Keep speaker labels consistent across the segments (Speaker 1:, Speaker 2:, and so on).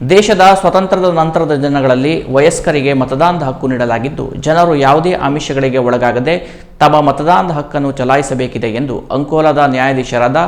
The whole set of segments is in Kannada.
Speaker 1: ದೇಶದ ಸ್ವತಂತ್ರದ ನಂತರದ ದಿನಗಳಲ್ಲಿ ವಯಸ್ಕರಿಗೆ ಮತದಾನದ ಹಕ್ಕು ನೀಡಲಾಗಿದ್ದು, ಜನರು ಯಾವುದೇ ಆಮಿಷಗಳಿಗೆ ಒಳಗಾಗದೆ ತಮ್ಮ ಮತದಾನದ ಹಕ್ಕನ್ನು ಚಲಾಯಿಸಬೇಕಿದೆ ಎಂದು ಅಂಕೋಲಾದ ನ್ಯಾಯಾಧೀಶರಾದ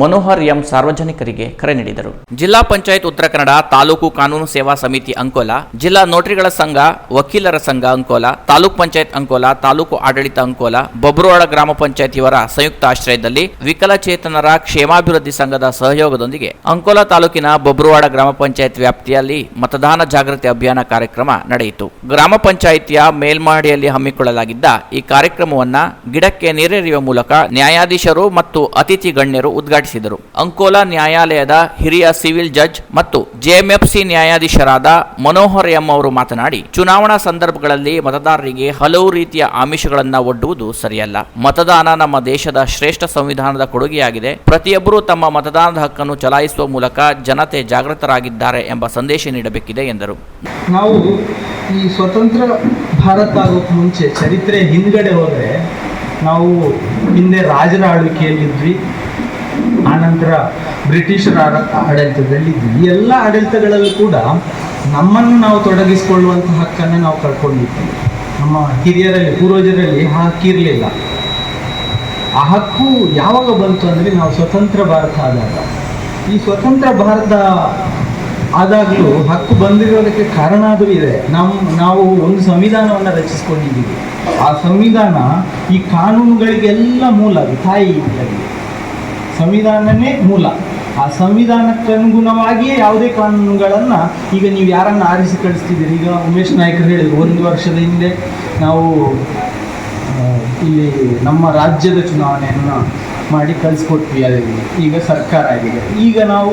Speaker 1: ಮನೋಹರ್ ಎಂ ಸಾರ್ವಜನಿಕರಿಗೆ ಕರೆ ನೀಡಿದರು. ಜಿಲ್ಲಾ ಪಂಚಾಯತ್ ಉತ್ತರ ಕನ್ನಡ ತಾಲೂಕು ಕಾನೂನು ಸೇವಾ ಸಮಿತಿ ಅಂಕೋಲಾ, ಜಿಲ್ಲಾ ನೋಟರಿಗಳ ಸಂಘ, ವಕೀಲರ ಸಂಘ ಅಂಕೋಲಾ, ತಾಲೂಕ್ ಪಂಚಾಯತ್ ಅಂಕೋಲಾ, ತಾಲೂಕು ಆಡಳಿತ ಅಂಕೋಲಾ, ಬಬ್ರುವಾಡ ಗ್ರಾಮ ಪಂಚಾಯತ್ ಇವರ ಸಂಯುಕ್ತ ಆಶ್ರಯದಲ್ಲಿ ವಿಕಲಚೇತನರ ಕ್ಷೇಮಾಭಿವೃದ್ಧಿ ಸಂಘದ ಸಹಯೋಗದೊಂದಿಗೆ ಅಂಕೋಲಾ ತಾಲೂಕಿನ ಬೊಬ್ರುವಾಡ ಗ್ರಾಮ ಪಂಚಾಯತ್ ವ್ಯಾಪ್ತಿಯಲ್ಲಿ ಮತದಾನ ಜಾಗೃತಿ ಅಭಿಯಾನ ಕಾರ್ಯಕ್ರಮ ನಡೆಯಿತು. ಗ್ರಾಮ ಪಂಚಾಯಿತಿಯ ಮೇಲ್ಮಹಡಿಯಲ್ಲಿ ಹಮ್ಮಿಕೊಳ್ಳಲಾಗಿದ್ದ ಈ ಕಾರ್ಯಕ್ರಮವನ್ನ ಗಿಡಕ್ಕೆ ನೀರೆರೆಯುವ ಮೂಲಕ ನ್ಯಾಯಾಧೀಶರು ಮತ್ತು ಅತಿಥಿ ಗಣ್ಯರು ಉದ್ಘಾಟಿಸಿದರು ಅಂಕೋಲಾ ನ್ಯಾಯಾಲಯದ ಹಿರಿಯ ಸಿವಿಲ್ ಜಡ್ಜ್ ಮತ್ತು ಜೆಎಂಎಫ್ಸಿ ನ್ಯಾಯಾಧೀಶರಾದ ಮನೋಹರ್ ಎಂ ಅವರು ಮಾತನಾಡಿ, ಚುನಾವಣಾ ಸಂದರ್ಭಗಳಲ್ಲಿ ಮತದಾರರಿಗೆ ಹಲವು ರೀತಿಯ ಆಮಿಷಗಳನ್ನು ಒಡ್ಡುವುದು ಸರಿಯಲ್ಲ. ಮತದಾನ ನಮ್ಮ ದೇಶದ ಶ್ರೇಷ್ಠ ಸಂವಿಧಾನದ ಕೊಡುಗೆಯಾಗಿದೆ. ಪ್ರತಿಯೊಬ್ಬರೂ ತಮ್ಮ ಮತದಾನದ ಹಕ್ಕನ್ನು ಚಲಾಯಿಸುವ ಮೂಲಕ ಜನತೆ ಜಾಗೃತರಾಗಿದ್ದಾರೆ ಎಂಬ ಸಂದೇಶ ನೀಡಬೇಕಿದೆ ಎಂದರು.
Speaker 2: ನಾವು ಈ ಸ್ವತಂತ್ರ ಭಾರತ ಆಗೋಕ್ಕೆ ಮುಂಚೆ ಚರಿತ್ರೆ ಹಿಂದ್ಗಡೆ ಹೋದರೆ ನಾವು ಹಿಂದೆ ರಾಜರ ಆಳ್ವಿಕೆಯಲ್ಲಿದ್ವಿ ಆನಂತರ ಬ್ರಿಟಿಷರ ಆಡಳಿತದಲ್ಲಿ ಈ ಎಲ್ಲ ಆಡಳಿತಗಳಲ್ಲೂ ಕೂಡ ನಮ್ಮನ್ನು ನಾವು ತೊಡಗಿಸಿಕೊಳ್ಳುವಂತಹ ಹಕ್ಕನ್ನು ನಾವು ಕಳ್ಕೊಂಡಿದ್ದೀವಿ ನಮ್ಮ ಹಿರಿಯರಲ್ಲಿ, ಪೂರ್ವಜರಲ್ಲಿ ಆ ಹಕ್ಕಿರಲಿಲ್ಲ ಆ ಹಕ್ಕು ಯಾವಾಗ ಬಂತು ಅಂದರೆ ನಾವು ಸ್ವತಂತ್ರ ಭಾರತ ಆದಾಗ. ಈ ಸ್ವತಂತ್ರ ಭಾರತ ಆದಾಗಲೂ ಹಕ್ಕು ಬಂದಿರೋದಕ್ಕೆ ಕಾರಣ ಆದರೂ ಇದೆ. ನಮ್ಮ ನಾವು ಒಂದು ಸಂವಿಧಾನವನ್ನು ರಚಿಸ್ಕೊಂಡಿದ್ದೀವಿ. ಆ ಸಂವಿಧಾನ ಈ ಕಾನೂನುಗಳಿಗೆಲ್ಲ ಮೂಲ ತಾಯಿ ಇದ್ದಲ್ಲಿ ಸಂವಿಧಾನನೇ ಮೂಲ. ಆ ಸಂವಿಧಾನಕ್ಕೆ ಅನುಗುಣವಾಗಿಯೇ ಯಾವುದೇ ಕಾನೂನುಗಳನ್ನು ಈಗ ನೀವು ಯಾರನ್ನು ಆರಿಸಿ ಕಳಿಸ್ತಿದ್ದೀರಿ? ಈಗ ಉಮೇಶ್ ನಾಯ್ಕರು ಹೇಳಿದ್ರು, ಒಂದು ವರ್ಷದ ಹಿಂದೆ ನಾವು ಇಲ್ಲಿ ನಮ್ಮ ರಾಜ್ಯದ ಚುನಾವಣೆಯನ್ನು ಮಾಡಿ ಕಳಿಸ್ಕೊಟ್ವಿ ಅದೇ ಈಗ ಸರ್ಕಾರ ಆಗಿದೆ. ಈಗ ನಾವು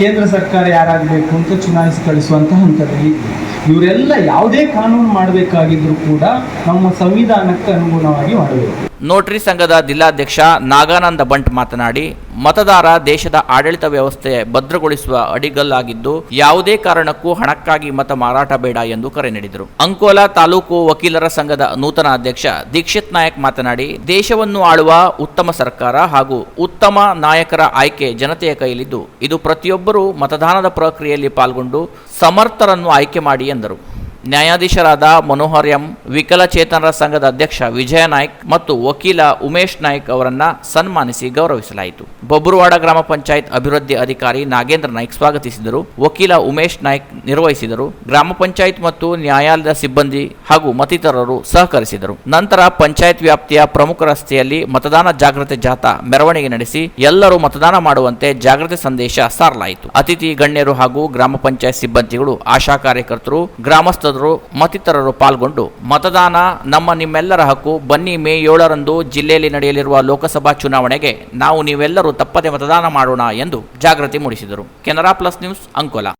Speaker 2: ಕೇಂದ್ರ ಸರ್ಕಾರ ಯಾರಾಗಬೇಕು ಅಂತ ಚುನಾಯಿಸಿ ಕಳಿಸುವಂಥ ಹಂತದಲ್ಲಿ. ಇವರೆಲ್ಲ ಯಾವುದೇ ಕಾನೂನು ಮಾಡಬೇಕಾಗಿದ್ರು ಕೂಡ ನಮ್ಮ ಸಂವಿಧಾನಕ್ಕೆ ಅನುಗುಣವಾಗಿ ಮಾಡಬೇಕು.
Speaker 1: ನೋಟರಿ ಸಂಘದ ಜಿಲ್ಲಾಧ್ಯಕ್ಷ ನಾಗಾನಂದ ಬಂಟ್ ಮಾತನಾಡಿ, ಮತದಾರ ದೇಶದ ಆಡಳಿತ ವ್ಯವಸ್ಥೆ ಭದ್ರಗೊಳಿಸುವ ಅಡಿಗಲ್ಲಾಗಿದ್ದು, ಯಾವುದೇ ಕಾರಣಕ್ಕೂ ಹಣಕ್ಕಾಗಿ ಮತ ಮಾರಾಟ ಬೇಡ ಎಂದು ಕರೆ ನೀಡಿದರು. ಅಂಕೋಲಾ ತಾಲೂಕು ವಕೀಲರ ಸಂಘದ ನೂತನ ಅಧ್ಯಕ್ಷ ದೀಕ್ಷಿತ್ ನಾಯಕ್ ಮಾತನಾಡಿ, ದೇಶವನ್ನು ಆಳುವ ಉತ್ತಮ ಸರ್ಕಾರ ಹಾಗೂ ಉತ್ತಮ ನಾಯಕರ ಆಯ್ಕೆ ಜನತೆಯ ಕೈಯಲ್ಲಿದ್ದು, ಇದು ಪ್ರತಿಯೊಬ್ಬರೂ ಮತದಾನದ ಪ್ರಕ್ರಿಯೆಯಲ್ಲಿ ಪಾಲ್ಗೊಂಡು ಸಮರ್ಥರನ್ನು ಆಯ್ಕೆ ಮಾಡಿ ಎಂದರು. ನ್ಯಾಯಾಧೀಶರಾದ ಮನೋಹರ್ ಎಂ ವಿಕಲಚೇತನರ ಸಂಘದ ಅಧ್ಯಕ್ಷ ವಿಜಯ ನಾಯ್ಕ್ ಮತ್ತು ವಕೀಲ ಉಮೇಶ್ ನಾಯ್ಕ್ ಅವರನ್ನ ಸನ್ಮಾನಿಸಿ ಗೌರವಿಸಲಾಯಿತು. ಬೊಬ್ರುವಾಡ ಗ್ರಾಮ ಪಂಚಾಯತ್ ಅಭಿವೃದ್ಧಿ ಅಧಿಕಾರಿ ನಾಗೇಂದ್ರ ನಾಯ್ಕ್ ಸ್ವಾಗತಿಸಿದರು. ವಕೀಲ ಉಮೇಶ್ ನಾಯ್ಕ್ ನಿರ್ವಹಿಸಿದರು. ಗ್ರಾಮ ಪಂಚಾಯತ್ ಮತ್ತು ನ್ಯಾಯಾಲಯದ ಸಿಬ್ಬಂದಿ ಹಾಗೂ ಮತ್ತಿತರರು ಸಹಕರಿಸಿದರು. ನಂತರ ಪಂಚಾಯತ್ ವ್ಯಾಪ್ತಿಯ ಪ್ರಮುಖ ರಸ್ತೆಯಲ್ಲಿ ಮತದಾನ ಜಾಗೃತಿ ಜಾಥಾ ಮೆರವಣಿಗೆ ನಡೆಸಿ ಎಲ್ಲರೂ ಮತದಾನ ಮಾಡುವಂತೆ ಜಾಗೃತಿ ಸಂದೇಶ ಸಾರಲಾಯಿತು. ಅತಿಥಿ ಗಣ್ಯರು ಹಾಗೂ ಗ್ರಾಮ ಪಂಚಾಯತ್ ಸಿಬ್ಬಂದಿಗಳು, ಆಶಾ ಕಾರ್ಯಕರ್ತರು, ಗ್ರಾಮಸ್ಥರು ಮತ್ತಿತರರು ಪಾಲ್ಗೊಂಡು, ಮತದಾನ ನಮ್ಮ ನಿಮ್ಮೆಲ್ಲರ ಹಕ್ಕು, ಬನ್ನಿ ಮೇ ಏಳರಂದು ಜಿಲ್ಲೆಯಲ್ಲಿ ನಡೆಯಲಿರುವ ಲೋಕಸಭಾ ಚುನಾವಣೆಗೆ ನಾವು ನೀವೆಲ್ಲರೂ ತಪ್ಪದೆ ಮತದಾನ ಮಾಡೋಣ ಎಂದು ಜಾಗೃತಿ ಮೂಡಿಸಿದರು. Canara plus news Ankola.